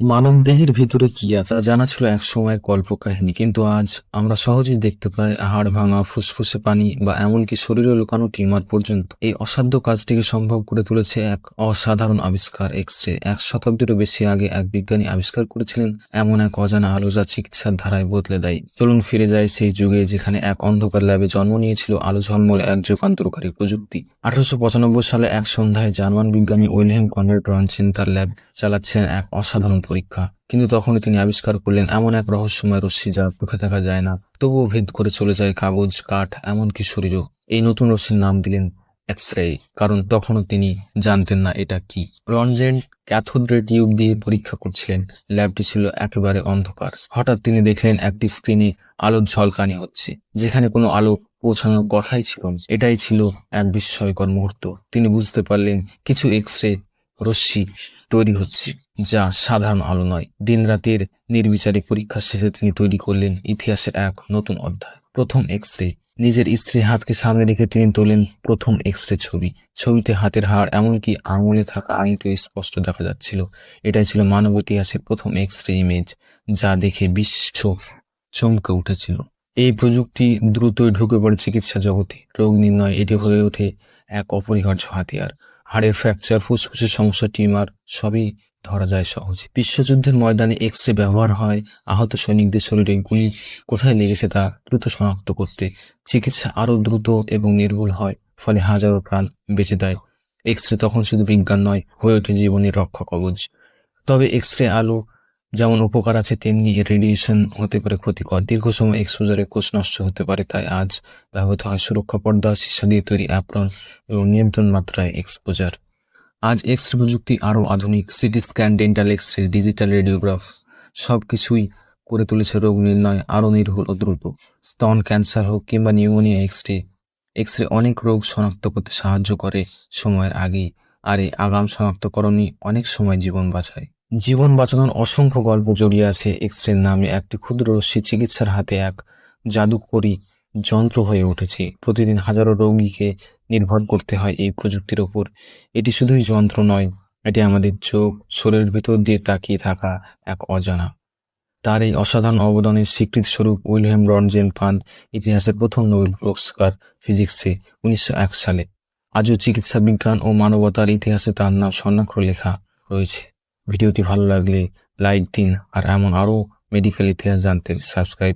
মানব দেহের ভিতরে কি আছে? জানা ছিল এক সময়ের কল্পকাহিনী, কিন্তু আজ আমরা সহজেই দেখতে পাই হাড় ভাঙা, ফুসফুসে পানি বা এমনকি শরীরে লুকানো টিউমার পর্যন্ত। এই অসাধ্য কাজটিকে সম্ভব করে তুলেছে এক অসাধারণ আবিষ্কার এক্স রে এক শতাব্দীরও বেশি আগে এক বিজ্ঞানী আবিষ্কার করেছিলেন, এমন এক অজানা আলো যা চিকিৎসার ধারায় বদলে দেয়। চলুন ফিরে যায় সেই যুগে যেখানে এক অন্ধকার ল্যাবে জন্ম নিয়েছিল আলো ঝলমলে এক যুগান্তরকারী প্রযুক্তি। আঠারোশো পঁচানব্বই সালে এক সন্ধ্যায় জার্মান বিজ্ঞানী উইলহেম কনরেড রনচেন তার ল্যাব চালাচ্ছেন এক অসাধারণ পরীক্ষা। কিন্তু তখনই তিনি আবিষ্কার করলেন, এমন এক রহস্যময় রশ্মি যা চোখে দেখা যায় না। তবুও ভেদ করে চলে যায় কাগজ, কাঠ, এমনকি শরীরও। এই নতুন রশ্মির নাম দিলেন এক্স রে কারণ তখনও তিনি জানতেন না এটা কি। রনজেন ক্যাথোড রে টিউব দিয়ে পরীক্ষা করছিলেন। ল্যাবটি ছিল একেবারে অন্ধকার। হঠাৎ তিনি দেখলেন একটি স্ক্রিনে আলোর ঝলকানি হচ্ছে, যেখানে কোনো আলো পৌঁছানোর কথাই ছিল এটাই ছিল এক বিস্ময়কর মুহূর্ত। তিনি বুঝতে পারলেন, কিছু এক্স রে রশ্মি তৈরি হচ্ছে, যা সাধারণ আলো নয়। দিন রাতের নির্বিচারে পরীক্ষা শেষে তিনি তৈরি করলেন ইতিহাসের এক নতুন অধ্যায়। প্রথম এক্স রে নিজের স্ত্রীর হাতকে সামনে রেখে তিনি তোলেন প্রথম এক্স রে ছবি। ছবিতে হাতের হাড় এমনকি আঙুলে থাকা আঙিটিও স্পষ্ট দেখা যাচ্ছিল। এটাই ছিল মানব ইতিহাসের প্রথম এক্স রে ইমেজ যা দেখে বিশ্ব চমকে উঠেছিল। এই প্রযুক্তি দ্রুতই ঢুকে পড়ে চিকিৎসা জগতে। রোগ নির্ণয় এটি হয়ে ওঠে এক অপরিহার্য হাতিয়ার। হাড়ের ফ্র্যাকচার ফুসফুসের সমস্যা টিউমার সবই ধরা যায় সহজে। বিশ্বযুদ্ধের ময়দানে এক্স রে ব্যবহার হয়, আহত সৈনিকদের শরীরে গুলি কোথায় লেগেছে তা দ্রুত শনাক্ত করতে চিকিৎসা আরও দ্রুত এবং নির্ভুল হয়, ফলে হাজারো প্রাণ বেঁচে দেয় এক্স রে তখন শুধু বিজ্ঞান নয়, হয়ে ওঠে জীবনের রক্ষা কবচ। তবে এক্স রে আলো যেমন উপকার আছে তেমনি রেডিয়েশন হতে পারে ক্ষতিকর। দীর্ঘ সময় এক্সপোজারে কোষ নষ্ট হতে পারে, তাই আজ ব্যবহৃত হয় সুরক্ষা পর্দা, সীসা দিয়ে তৈরি অ্যাপ্রন এবং নিয়ন্ত্রণ মাত্রায় এক্সপোজার আজ এক্স রে প্রযুক্তি আরও আধুনিক CT scan dental X ray digital radiograph সব কিছুই করে তুলেছে রোগ নির্ণয় আরও নির্ভুল ও দ্রুত। স্তন ক্যান্সার হোক কিংবা pneumonia X ray X ray অনেক রোগ শনাক্ত করতে সাহায্য করে সময়ের আগেই, আর এই আগাম শনাক্তকরণই অনেক সময় জীবন বাঁচায়। জীবন বাঁচানোর অসংখ্য গল্প জড়িয়ে আছে এক্স রে নামে একটি ক্ষুদ্র রশ্মি চিকিৎসার হাতে এক জাদুকরী যন্ত্র হয়ে উঠেছে। প্রতিদিন হাজারো রোগীকে নির্ভর করতে হয় এই প্রযুক্তির ওপর। এটি শুধুই যন্ত্র নয়, এটি আমাদের চোখ, শরীরের ভিতর দিয়ে তাকিয়ে থাকা এক অজানা। তার এই অসাধারণ অবদানের স্বীকৃতি স্বরূপ উইলহেম রনজেন পান ইতিহাসের প্রথম নোবেল পুরস্কার ফিজিক্সে উনিশশো এক সালে। আজও চিকিৎসা বিজ্ঞান ও মানবতার ইতিহাসে তার নাম স্বর্ণাক্ষর লেখা রয়েছে। ভিডিওটি ভালো লাগলে লাইক দিন আর এমন আরও মেডিকেল ইতিহাস জানতে সাবস্ক্রাইব